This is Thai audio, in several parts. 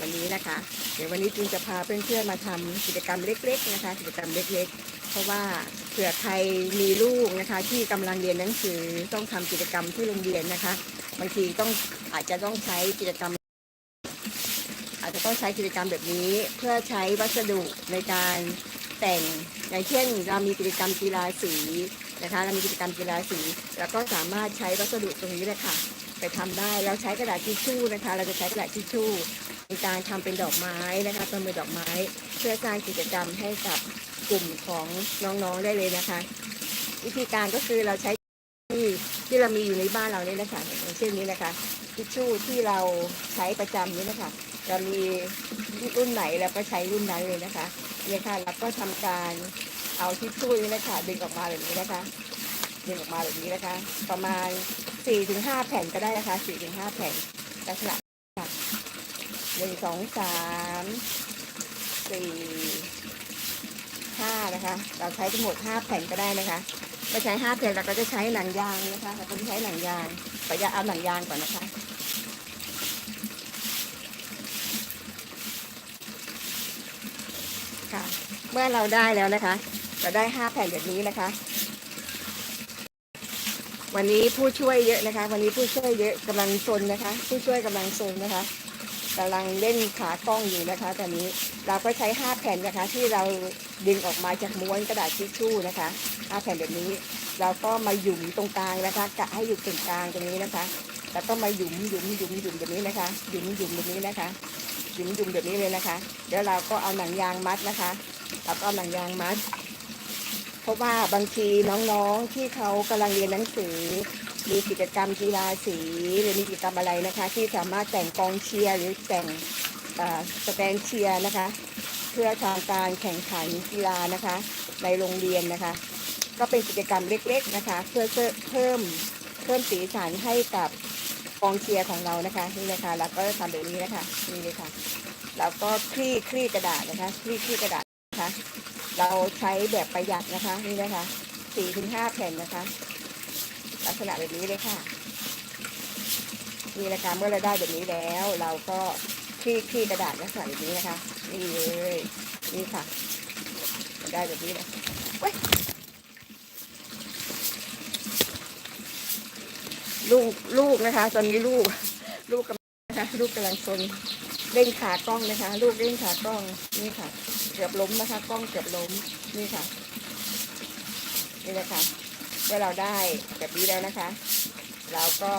วันนี้นะคะ เดี๋ยววันนี้จูนจะพาเพื่อนๆมาทำกิจกรรมเล็ก ๆ นะคะ กิจกรรมเล็ก ๆ เพราะว่าเผื่อใครมีลูกนะคะ ที่กำลังเรียนหนังสือต้องทำกิจกรรมที่โรงเรียนนะคะบางทีต้องอาจจะต้องใช้กิจกรรม อาจจะต้องใช้กิจกรรมแบบนี้เพื่อใช้วัสดุในการแต่งอย่างเช่น เรามีกิจกรรมกีฬาสีนะคะเรามีกิจกรรมกีฬาสี แล้วก็สามารถใช้วัสดุตรงนี้เลยค่ะ ไปทำได้แล้วใช้กระดาษทิชชู่นะคะ เราจะใช้กระดาษทิชชู่ในการทำเป็นดอกไม้นะคะเป็นมือดอกไม้ เพื่อสร้างกิจกรรมให้กับกลุ่มของน้องๆได้เลยนะคะ วิธีการก็คือเราใช้ที่ที่เรามีอยู่ในบ้านเราเนี่ยนะคะอย่างเช่นนี้นะคะทิชชู่ที่เราใช้ประจำนี้นะคะจะมีรุ่นไหนเราก็ใช้รุ่นนั้นเลยนะคะเนี่ยค่ะเราก็ทำการเอาทิชชู่นี้นะคะดึงออกมาแบบนี้นะคะ ดึงออกมาแบบนี้นะคะ ประมาณสี่ถึงห้าแผ่นก็ได้นะคะสี่ถึงห้าแผ่นลักษณะหนึ่งสองสามสี่ห้านะคะ เราใช้ทั้งหมดห้าแผ่นก็ได้นะคะไม่ใช้ห้าแผ่นเราก็จะใช้หนังยางนะคะเราก็จะใช้หนังยางขออนุญาเอาหนังยางก่อนนะคะค่ะ เมื่อเราได้แล้วนะคะ เราได้ห้าแผ่นแบบนี้นะคะ วันนี้ผู้ช่วยเยอะนะคะ วันนี้ผู้ช่วยเยอะกำลังซนนะคะ ผู้ช่วยกำลังซนนะคะกำลังเล่นขากล้องอยู่นะคะตอนนี้เราก็ใช้ห้าแผ่นนะคะ ที่เราดึงออกมาจากม้วนกระดาษทิชชู่นะคะห้าแผ่นแบบนี้ เราก็มาหยุมตรงกลางนะคะกะให้อยู่ตรงกลางตรงนี้นะคะแล้วก็มาหยุมหยุมหยุมหยุมแบบนี้นะคะหยุมหยุมแบบนี้นะคะหยุมหยุมแบบนี้เลยนะคะ เดี๋ยวเราก็เอาหนังยางมัดนะคะเราก็เอาหนังยางมัด ราะว่าบางทีน้องๆที่เขากำลังเรียนหนังสือ มีกิจกรรมกีฬาสีหรือมีกิจกรรมอะไรนะคะ ที่สามารถแต่งกองเชียร์หรือแต่งสแตนเชียร์นะคะ เพื่อทำการแข่งขันกีฬานะคะ ในโรงเรียนนะคะ ก็เป็นกิจกรรมเล็กๆนะคะ เพื่อเพิ่มเพิ่มสีสันให้กับกองเชียร์ของเรานะคะนี่นะคะแล้วก็ทำแบบนี้นะคะนี่เลยค่ะแล้วก็คลี่คลี่กระดาษนะคะคลี่คลี่กระดาษ นะคะ เราใช้แบบประหยัดนะคะนี่นะคะสี่ถึงห้าแผ่นนะคะ ลักษณะแบบนี้เลยค่ะนี่นะคะเมื่อเราได้แบบนี้แล้ว เราก็คลี่คลี่กระดาษลักษณะแบบนี้นะคะ นี่เลยนี่ค่ะ ได้แบบนี้เลยเว้ยลูกลูกนะคะ ตอนนี้ลูก ลูกกำลังนะคะลูกกำลังซน เล่นขากล้องนะคะ ลูกเล่นขากล้องนี่ค่ะ เกือบล้มนะคะ กล้องเกือบล้มนี่ค่ะ นี่นะคะเมื่อเราได้แบบนี้แล้วนะคะ เราก็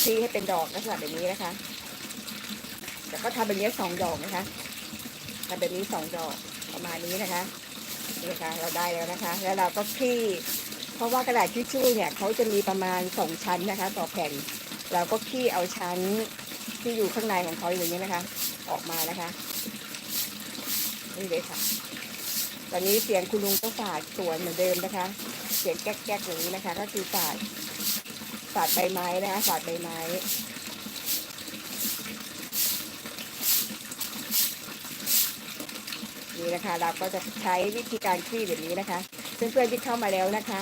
ชี้ให้เป็นดอกลักษณะแบบนี้นะคะแล้วก็ทำแบบนี้สองดอกนะคะทำแบบนี้สองดอกประมาณนี้นะคะนี่นะคะเราได้แล้วนะคะ แล้วเราก็คลี่เพราะว่ากระดาษทิชชู่เนี่ยเขาจะมีประมาณสองชั้นนะคะ ต่อแผ่น เราก็คลี่เอาชั้น ที่อยู่ข้างในของเขาอย่างนี้นะคะ ออกมานะคะ นี่เลยค่ะ ตอนนี้เสียงคุณลุงก็ฝาดสวนเหมือนเดิมนะคะ เสียงแก๊กๆอย่างนี้นะคะ ก็คือฝาดฝาดใบไม้นะคะฝาดใบไม้นี่นะคะ เราก็จะใช้วิธีการคลี่แบบนี้นะคะ เพื่อนๆที่เข้ามาแล้วนะคะ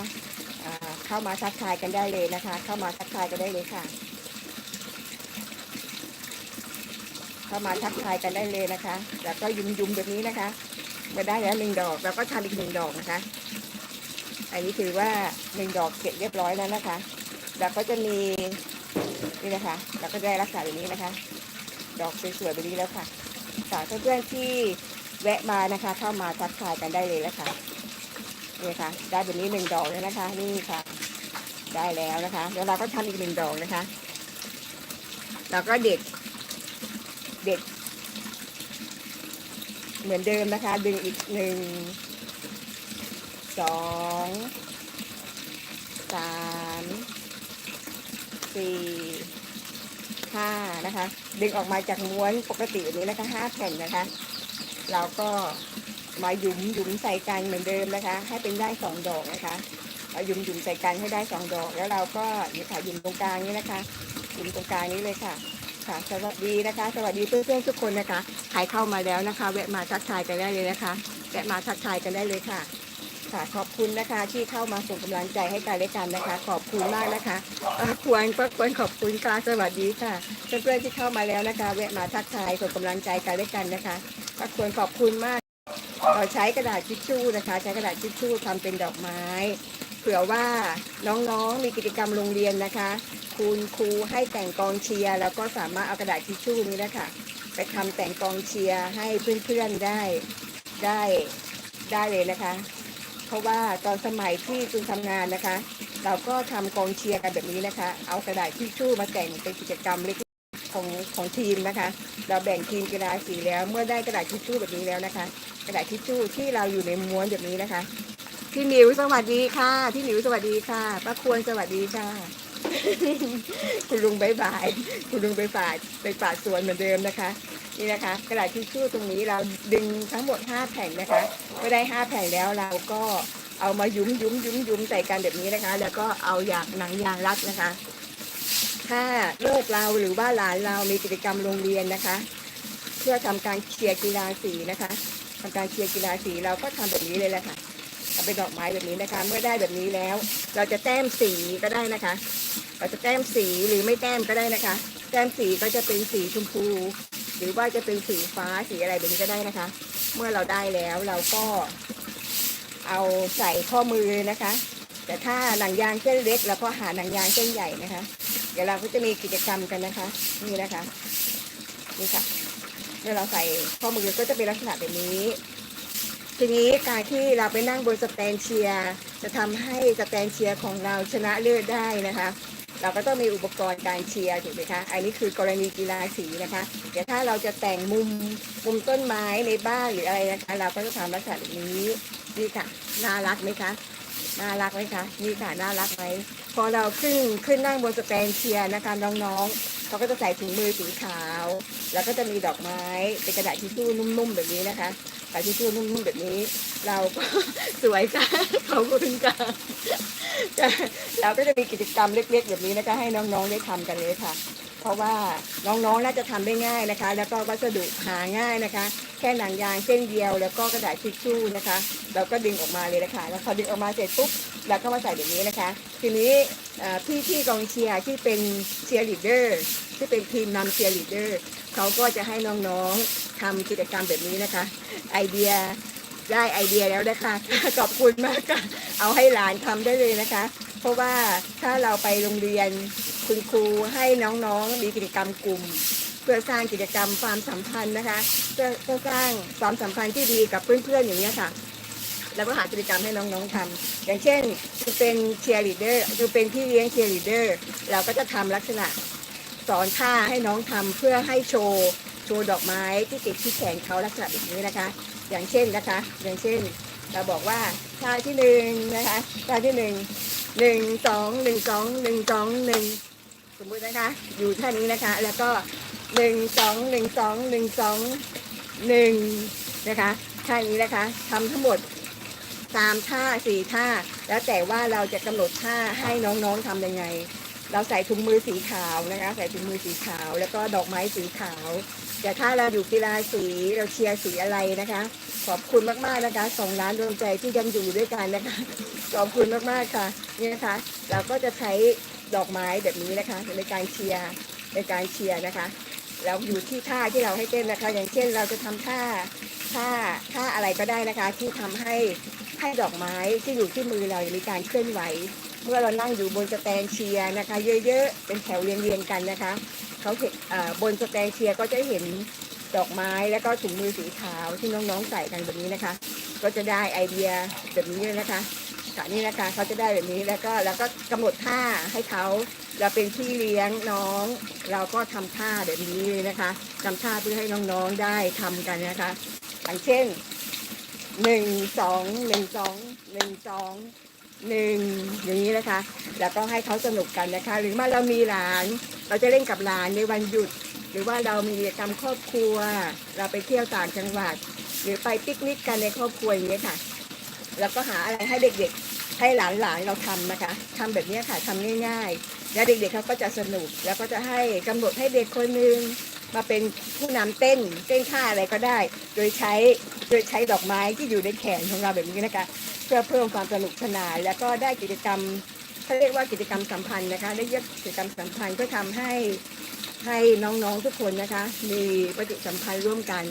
เข้ามาทักทายกันได้เลยนะคะ เข้ามาทักทายกันได้เลยค่ะ เข้ามาทักทายกันได้เลยนะคะ แล้วก็ยุมๆแบบนี้นะคะเมื่อได้แล้วหนึ่งดอกเราก็ทำอีกหนึ่งดอกนะคะ อันนี้ถือว่าหนึ่งดอกเสร็จเรียบร้อยแล้วนะคะแล้วก็จะมีนี่นะคะ เราก็ได้ลักษณะแบบนี้นะคะ ดอกสวยๆแบบนี้แล้วค่ะฝากเพื่อนๆที่แวะมานะคะ เข้ามาทักทายกันได้เลยแล้วค่ะนี่ค่ะ ได้แบบนี้หนึ่งดอกแล้วนะคะ นี่ค่ะ ได้แล้วนะคะแล้วเราก็ทำอีกหนึ่งดอกนะคะ เราก็เด็ด เด็ดเหมือนเดิมนะคะ ดึงอีกหนึ่งสองสามสี่ห้านะคะ ดึงออกมาจากม้วนปกตินี้นะคะห้าแผ่นนะคะ เราก็มาหยุมหยุมใส่กันเหมือนเดิมนะคะ ให้เป็นได้สองดอกนะคะเราหยุมหยุมใส่กันให้ได้สองดอก แล้วเราก็นี่ค่ะหยุมตรงกลางนี้นะคะหยุมตรงกลางนี้เลยค่ะ ค่ะสวัสดีนะคะ สวัสดีเพื่อนๆทุกคนนะคะใครเข้ามาแล้วนะคะ แวะมาทักทายกันได้เลยนะคะแวะมาทักทายกันได้เลยค่ะ ค่ะขอบคุณนะคะที่เข้ามาส่งกำลังใจให้กันและกันนะคะ ขอบคุณมากนะคะควรป้าควรขอบคุณค่ะสวัสดีค่ะเพื่อนๆที่เข้ามาแล้วนะคะ แวะมาทักทายส่งกำลังใจกันและกันนะคะป้าควรขอบคุณมาก เราใช้กระดาษทิชชู่นะคะ ใช้กระดาษทิชชู่ทำเป็นดอกไม้ เผื่อว่าน้องๆ มีกิจกรรมโรงเรียนนะคะ คุณครูให้แต่งกองเชียร์แล้วก็สามารถเอากระดาษทิชชู่นี้นะคะไปทำแต่งกองเชียร์ให้เพื่อนๆได้ได้ได้เลยนะคะ เพราะว่าตอนสมัยที่จุนทำงานนะคะ เราก็ทำกองเชียร์กันแบบนี้นะคะ เอากระดาษทิชชู่มาแต่งเป็นกิจกรรมเล็กของของทีมนะคะ เราแบ่งทีมกีฬาสีแล้ว เมื่อได้กระดาษทิชชู่แบบนี้แล้วนะคะ กระดาษทิชชู่ที่เราอยู่ในม้วนแบบนี้นะคะ พี่หมิวสวัสดีค่ะ พี่หมิวสวัสดีค่ะป้าควรสวัสดีค่ะ คุณลุงบายบาย คุณลุงไปฝาดไปฝาดสวนเหมือนเดิมนะคะ นี่นะคะ กระดาษทิชชู่ตรงนี้เราดึงทั้งหมด5แผ่นนะคะเมื่อได้5แผ่นแล้วเราก็เอามายุ้มยุ้มยุ้มยุ้มใส่กันแบบนี้นะคะ แล้วก็เอาอยางหนังยางรัดนะคะ ถ้าลูกเราหรือว่าหลานเรามีกิจกรรมโรงเรียนนะคะ เพื่อทำการเชียร์กีฬาสีนะคะทำการเชียร์กีฬาสีเราก็ทำแบบนี้เลยแหละค่ะ เอาเป็นดอกไม้แบบนี้นะคะ เมื่อได้แบบนี้แล้ว เราจะแต้มสีก็ได้นะคะ เราจะแต้มสีหรือไม่แต้มก็ได้นะคะ แต้มสีก็จะเป็นสีชมพู หรือว่าจะเป็นสีฟ้าสีอะไรแบบนี้ก็ได้นะคะ เมื่อเราได้แล้วเราก็เอาใส่ข้อมือนะคะ แต่ถ้าหนังยางเส้นเล็กเราก็หาหนังยางเส้นใหญ่นะคะ เดี๋ยวเราก็จะมีกิจกรรมกันนะคะ นี่นะคะ นี่ค่ะ เมื่อเราใส่ข้อมือก็จะเป็นลักษณะแบบนี้ ทีนี้การที่เราไปนั่งบนสแตนเชียร์จะทำให้สแตนเชียร์ของเราชนะเลิศได้นะคะ เราก็ต้องมีอุปกรณ์การเชียร์ถูกไหมคะ อันนี้คือกรณีกีฬาสีนะคะเดี๋ยวถ้าเราจะแต่งมุมมุมต้นไม้ในบ้านหรืออะไรนะคะ เราก็จะทำลักษณะแบบนี้นี่ค่ะน่ารักไหมคะน่ารักไหมคะนี่ค่ะน่ารักไหมพอเราขึ้นขึ้นนั่งบนสแตนเชียร์นะคะน้องๆ เขาก็จะใส่ถุงมือสีขาว แล้วก็จะมีดอกไม้เป็นกระดาษทิชชู่นุ่มๆแบบนี้นะคะกระดาษทิชชู่นุ่มๆแบบนี้ เราก็สวยจ้าเขอบคุณค่ะเราก็จะมีกิจกรรมเล็กๆ แบบนี้นะคะ ให้น้องๆได้ทำกันเลยค่ะ เพราะว่าน้องๆน่าจะทำได้ง่ายนะคะ แล้วก็วัสดุหาง่ายนะคะ แค่หนังยางเส้นเดียว แล้วก็กระดาษทิชชู่นะคะ เราก็ดึงออกมาเลยนะคะ แล้วพอดึงออกมาเสร็จปุ๊บเราก็มาใส่แบบนี้นะคะ ทีนี้พี่ที่กองเชียร์ที่เป็นเชียร์ลีดเดอร์ที่เป็นทีมนำเชียร์ลีดเดอร์เขาก็จะให้น้องๆทำกิจกรรมแบบนี้นะคะ ไอเดียได้ไอเดียแล้วนะคะขอบคุณมากค่ะเอาให้หลานทำได้เลยนะคะ เพราะว่าถ้าเราไปโรงเรียน คุณครูให้น้องๆมีกิจกรรมกลุ่ม เพื่อสร้างกิจกรรมความสัมพันธ์นะคะ เพื่อเพื่อสร้างความสัมพันธ์ที่ดีกับเพื่อนๆอย่างนี้ค่ะ แล้วก็หากิจกรรมให้น้องๆทำอย่างเช่นคือเป็นเชียร์ลีดเดอร์คือเป็นพี่เลี้ยงเชียร์ลีดเดอร์เราก็จะทำลักษณะสอนท่าให้น้องทำเพื่อให้โชว์โชว์ดอกไม้ที่ติดที่แขนเขาลักษณะแบบนี้นะคะ อย่างเช่นนะคะ อย่างเช่น เราบอกว่าท่าที่หนึ่งนะคะท่าที่หนึ่งหนึ่งสองหนึ่งสองหนึ่งสองหนึ่ง สมมุตินะคะ อยู่ท่านี้นะคะ แล้วก็หนึ่งสองหนึ่งสองหนึ่งสองหนึ่งนะคะท่านี้นะคะทำทั้งหมดสามท่าสี่ท่า แล้วแต่ว่าเราจะกำหนดท่าให้น้องๆทำยังไง เราใส่ถุงมือสีขาวนะคะ ใส่ถุงมือสีขาว แล้วก็ดอกไม้สีขาว แต่ถ้าเราอยู่กีฬาสีเราเชียร์สีอะไรนะคะ ขอบคุณมากๆนะคะสองล้านดวงใจที่ยังอยู่ด้วยกันนะคะขอบคุณมากๆค่ะนี่นะคะ เราก็จะใช้ ดอกไม้แบบนี้นะคะ ในการเชียร์ในการเชียร์นะคะ เราอยู่ที่ท่าที่เราให้เต้นนะคะ อย่างเช่นเราจะทำท่าท่าท่าอะไรก็ได้นะคะ ที่ทำให้ให้ดอกไม้ที่อยู่ที่มือเรามีการเคลื่อนไหว เมื่อเรานั่งอยู่บนสแตนเชียร์นะคะ เยอะๆเป็นแถวเรียงๆกันนะคะเขาเห็นบนสแตนเชียร์ก็จะเห็นดอกไม้แล้วก็ถุงมือสีขาวที่น้องๆใส่กันแบบนี้นะคะ ก็จะได้ไอเดียแบบนี้เลยนะคะ ค่ะนี่นะคะเขาจะได้แบบนี้แล้วก็แล้วก็กำหนดท่าให้เขาเราเป็นพี่เลี้ยงน้อง เราก็ทำท่าแบบนี้เลยนะคะทำท่าเพื่อให้น้องๆได้ทำกันนะคะอย่างเช่นหนึ่งสองหนึ่งสองหนึ่งสองหนึ่งอย่างนี้นะคะ แล้วก็ให้เขาสนุกกันนะคะ หรือว่าเรามีหลาน เราจะเล่นกับหลานในวันหยุด หรือว่าเรามีกิจกรรมครอบครัว เราไปเที่ยวต่างจังหวัด หรือไปปิกนิกกันในครอบครัวอย่างนี้ค่ะ แล้วก็หาอะไรให้เด็กๆ ให้หลานๆเราทำนะคะทำแบบนี้ค่ะทำง่าย ๆ แล้วเด็กๆเขาก็จะสนุก แล้วก็จะให้กำหนดให้เด็กคนนึงมาเป็นผู้นำเต้นเต้นท่าอะไรก็ได้ โดยใช้โดยใช้ดอกไม้ที่อยู่ในแขนของเราแบบนี้นะคะเพื่อเพิ่มความสนุกสนานแล้วก็ได้กิจกรรมเขาเรียกว่ากิจกรรมสัมพันธ์นะคะได้เยอะกิจกรรมสัมพันธ์ก็ทำให้ ให้น้องๆทุกคนนะคะ มีปฏิสัมพันธ์ร่วมกัน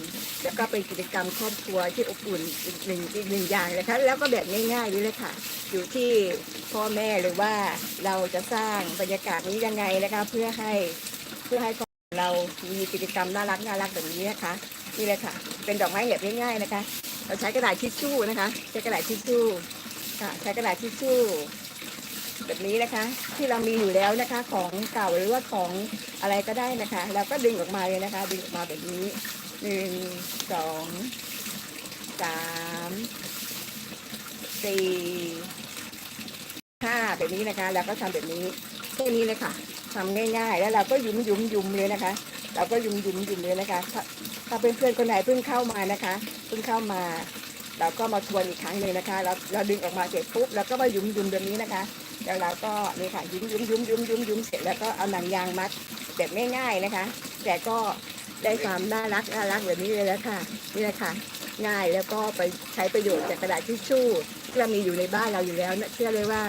แล้วก็เป็นกิจกรรมครอบครัวที่อบอุ่นอีกหนึ่งอีกหนึ่งอย่างนะคะ แล้วก็แบบง่ายๆนี่เลยค่ะ อยู่ที่พ่อแม่หรือว่าเราจะสร้างบรรยากาศนี้ยังไงนะคะ เพื่อให้เพื่อให้เรามีกิจกรรมน่ารักน่ารักแบบนี้นะคะนี่เลยค่ะ เป็นดอกไม้แบบง่ายๆนะคะ เราใช้กระดาษทิชชู่นะคะ ใช้กระดาษทิชชู่ค่ะใช้กระดาษทิชชู่ แบบนี้นะคะ ที่เรามีอยู่แล้วนะคะ ของเก่าหรือว่าของอะไรก็ได้นะคะเราก็ดึงออกมาเลยนะคะ ดึงออกมาแบบนี้หนึ่งสองสามสี่ห้าแบบนี้นะคะ แล้วก็ทำแบบนี้แค่นี้เลยค่ะทำง่ายๆ แล้วเราก็ยุ้มยุ้มยุ้มเลยนะคะ เราก็ยุ้มยุ้มยุ้มเลยนะคะ ถ้าถ้าเพื่อนๆคนไหนเพิ่งเข้ามานะคะ เพิ่งเข้ามา เราก็มาทวนอีกครั้งหนึ่งนะคะ เราเราดึงออกมาเสร็จปุ๊บเราก็มายุ้มยุ้มแบบนี้นะคะแล้วเราก็นี่ค่ะยุ้มยุ้มยุ้มยุ้มยุ้มยุ้มเสร็จแล้วก็เอาหนังยางมัดแบบง่ายๆนะคะ แต่ก็ได้ความน่ารักน่ารักแบบนี้เลยแล้วค่ะนี่แหละค่ะง่ายแล้วก็ไปใช้ประโยชน์จากกระดาษทิชชู่ที่เรามีอยู่ในบ้านเราอยู่แล้วเชื่อเลยว่า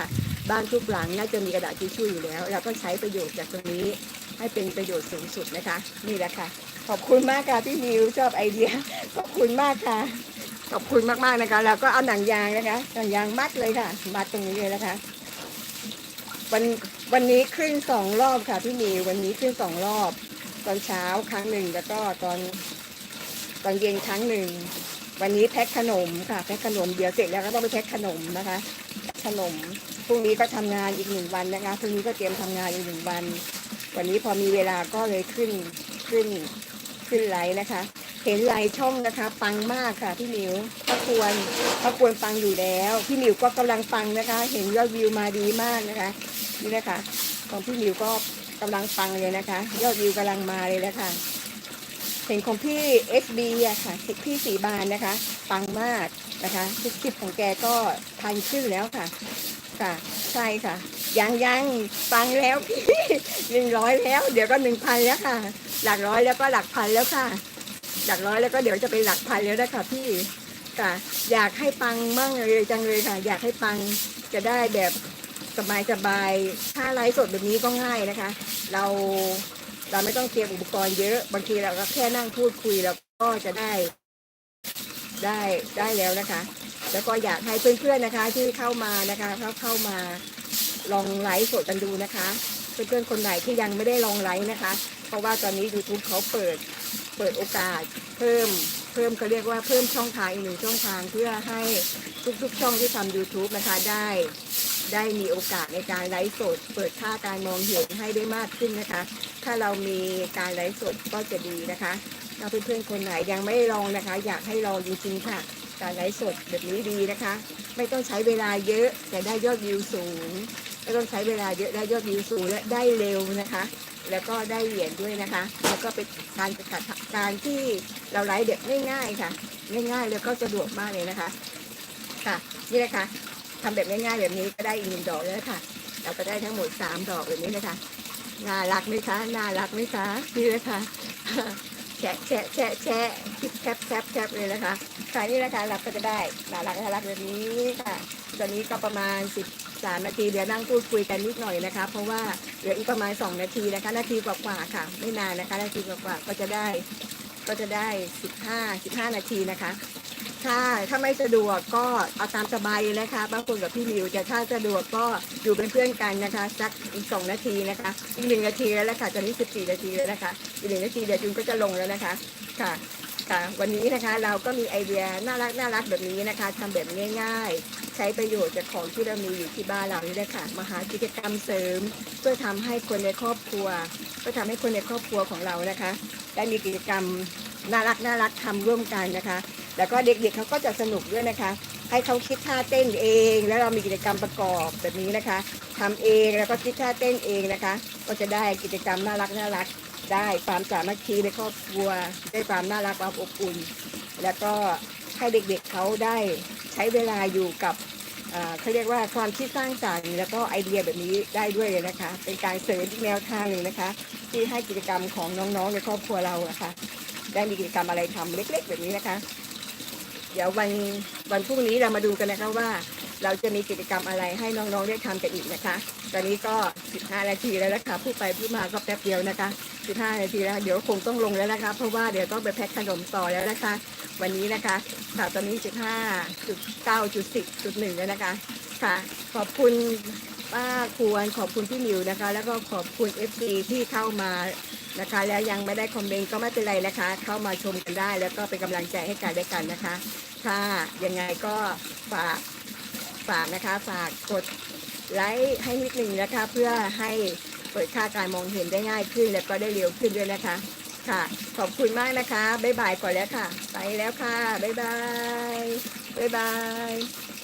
บ้านทุกหลังน่าจะมีกระดาษทิชชู่อยู่แล้วเราก็ใช้ประโยชน์จากตรงนี้ให้เป็นประโยชน์สูงสุดนะคะ นี่แหละค่ะ ขอบคุณมากค่ะพี่มิวชอบไอเดียขอบคุณมากค่ะ ขอบคุณมากๆนะคะเราก็เอาหนังยางนะคะหนังยางมัดเลยค่ะ มัดตรงนี้เลยนะคะวันวันนี้ขึ้นสองรอบค่ะพี่มิววันนี้ขึ้นสองรอบ ตอนเช้าครั้งหนึ่งแล้วก็ตอนตอนเย็นครั้งหนึ่ง วันนี้แพ็คขนมค่ะแพ็คขนมเดี๋ยวเสร็จแล้วก็ต้องไปแพ็คขนมนะคะ ขนมพรุ่งนี้ก็ทำงานอีกหนึ่งวันนะคะพรุ่งนี้ก็เตรียมทำงานอีกหนึ่งวัน วันนี้พอมีเวลาก็เลยขึ้นขึ้นขึ้นไลน์นะคะ เห็นลน์ช่องนะคะ ปังมากค่ะพี่หมิวก็ควรก็ควรปังอยู่แล้ว พี่หมิวก็กำลังปังนะคะ เห็นยอดวิวมาดีมากนะคะ นี่นะคะ ของพี่หมิวก็กำลังปังเลยนะคะ ยอดวิวกำลังมาเลยนะคะ เห็นของพี่ SB อะค่ะพี่สีบานนะคะ ปังมากนะคะทุกคลิปของแกก็พันชื่อแล้วค่ะ ค่ะใช่ค่ะยังยังปังแล้วพี่หนึ่งร้อยแล้ว เดี๋ยวก็หนึ่งพันแล้วค่ะ หลักร้อยแล้วก็หลักพันแล้วค่ะ หลักร้อยแล้วก็เดี๋ยวจะไปหลักพันแล้วนะคะพี่ค่ะอยากให้ปังมั่งเลยจังเลยค่ะ อยากให้ปังจะได้แบบสบายสบายๆถ้าไลฟ์สดแบบนี้ก็ง่ายนะคะ เราเราไม่ต้องเตรียมอุปกรณ์เยอะ บางทีเราก็แค่นั่งพูดคุยเราก็จะได้ได้ได้แล้วนะคะ แล้วก็อยากให้เพื่อนๆนะคะ ที่เข้ามานะคะเข้าเข้ามาลองไลฟ์สดกันดูนะคะ เพื่อนๆคนไหนที่ยังไม่ได้ลองไลฟ์นะคะ เพราะว่าตอนนี้ YouTube เขาเปิด เปิดโอกาสเพิ่มเพิ่มเขาเรียกว่าเพิ่มช่องทางอีกหนึ่งช่องทางเพื่อให้ทุกๆ ช่องที่ทำ YouTube นะคะได้ได้มีโอกาสในการไลฟ์สด เปิดค่าการมองเห็นให้ได้มากขึ้นนะคะ ถ้าเรามีการไลฟ์สดก็จะดีนะคะถ้าเพื่อนๆคนไหนยังไม่ลองนะคะ อยากให้ลองจริงๆค่ะ การไลฟ์สดแบบนี้ดีนะคะ ไม่ต้องใช้เวลาเยอะแต่ได้ยอดวิวสูง ไม่ต้องใช้เวลาเยอะได้ยอดวิวสูงและได้เร็วนะคะ แล้วก็ได้เหรียญด้วยนะคะ แล้วก็เป็นการจัดการที่เราไลฟ์เด็กง่ายๆค่ะ ง่ายๆแล้วก็สะดวกมากเลยนะคะ ค่ะ นี่นะคะทำแบบง่ายๆแบบนี้ก็ได้อีกหนึ่งดอกแล้วค่ะ เราก็ได้ทั้งหมดสามดอกแบบนี้นะคะ น่ารักไหมคะ น่ารักไหมคะ นี่เลยค่ะแชะแชะแชะแชะคลิปแคปแคปแคปเลยนะคะค่ะนี่นะคะเราก็จะได้น่ารักน่ารักแบบนี้ค่ะ ตอนนี้ก็ประมาณ 3 นาทีเดี๋ยวนั่งพูดคุยกันนิดหน่อยนะคะ เพราะว่าเหลืออีกประมาณ 2 นาทีนะคะ นาทีกว่าๆค่ะ ไม่นานนะคะ นาทีกว่าๆก็จะได้ก็จะได้ 15 15 นาทีนะคะถ้าถ้าไม่สะดวกก็เอาตามสบายเลยนะคะบางคนกับพี่มิวแต่ถ้าสะดวกก็อยู่เป็นเพื่อนกันนะคะสักอีกสองนาทีนะคะอีกหนึ่งนาทีแล้วละค่ะตอนนี้สิบสี่นาทีแล้วนะคะอีกหนึ่งนาทีเดี๋ยวจุนก็จะลงแล้วนะคะค่ะค่ะวันนี้นะคะเราก็มีไอเดียน่ารักน่ารักแบบนี้นะคะทำแบบง่าย ๆ ช้ประโยชน์จากของที่เรามีอยู่ที่บ้านเรานี่แหละค่ะมาหากิจกรรมเสริม เพื่อทำให้คนในครอบครัวเพื่อทำให้คนในครอบครัวของเรานะคะ ได้มีกิจกรรมน่ารักน่ารักทำร่วมกันนะคะ แล้วก็เด็กๆเขาก็จะสนุกด้วยนะคะ ให้เขาคิดท่าเต้นเอง แล้วเรามีกิจกรรมประกอบแบบนี้นะคะทำเองแล้วก็คิดท่าเต้นเองนะคะ ก็จะได้กิจกรรมน่ารักน่ารัก ได้ความสามัคคีในครอบครัว ได้ความน่ารักความอบอุ่น แล้วก็ให้เด็กๆเขาได้ใช้เวลาอยู่กับ เขาเรียกว่าความคิดสร้างสรรค์แล้วก็ไอเดียแบบนี้ได้ด้วยนะคะ เป็นการเสริมอีกแนวทางหนึ่งนะคะ ที่ให้กิจกรรมของน้องๆในครอบครัวเราะค่ะได้มีกิจกรรมอะไรทำเล็ก ๆ แบบนี้นะคะ เดี๋ยววันวันพรุ่งนี้เรามาดูกันนะคะว่า เราจะมีกิจกรรมอะไรให้น้องๆได้ทำกันอีกนะคะ ตอนนี้ก็ 15 นาทีแล้วนะคะพูดไปพูดมาก็แป๊บเดียวนะคะ 15 นาทีแล้วเดี๋ยวคงต้องลงแล้วนะคะ เพราะว่าเดี๋ยวต้องไปแพ็คขนมต่อแล้วนะคะ วันนี้นะคะค่ะตอนนี้ 15.9.10.1แล้วนะคะ ค่ะ ขอบคุณป้าควรขอบคุณพี่มิวนะคะ แล้วก็ขอบคุณ FC ที่เข้ามานะคะ แล้วยังไม่ได้คอมเมนต์ก็ไม่เป็นไรนะคะ เข้ามาชมกันได้ แล้วก็เป็นกำลังใจให้กันได้กันนะคะค่ะยังไงก็ฝากฝากนะคะ ฝากกดไลค์ให้นิดหนึ่งนะคะ เพื่อให้ เปิดค่าการมองเห็นได้ง่ายขึ้น แล้วก็ได้เร็วขึ้นด้วยนะคะ ค่ะ ขอบคุณมากนะคะ บ๊ายบายก่อนแล้วค่ะ ไปแล้วค่ะ บ๊ายบาย บ๊ายบาย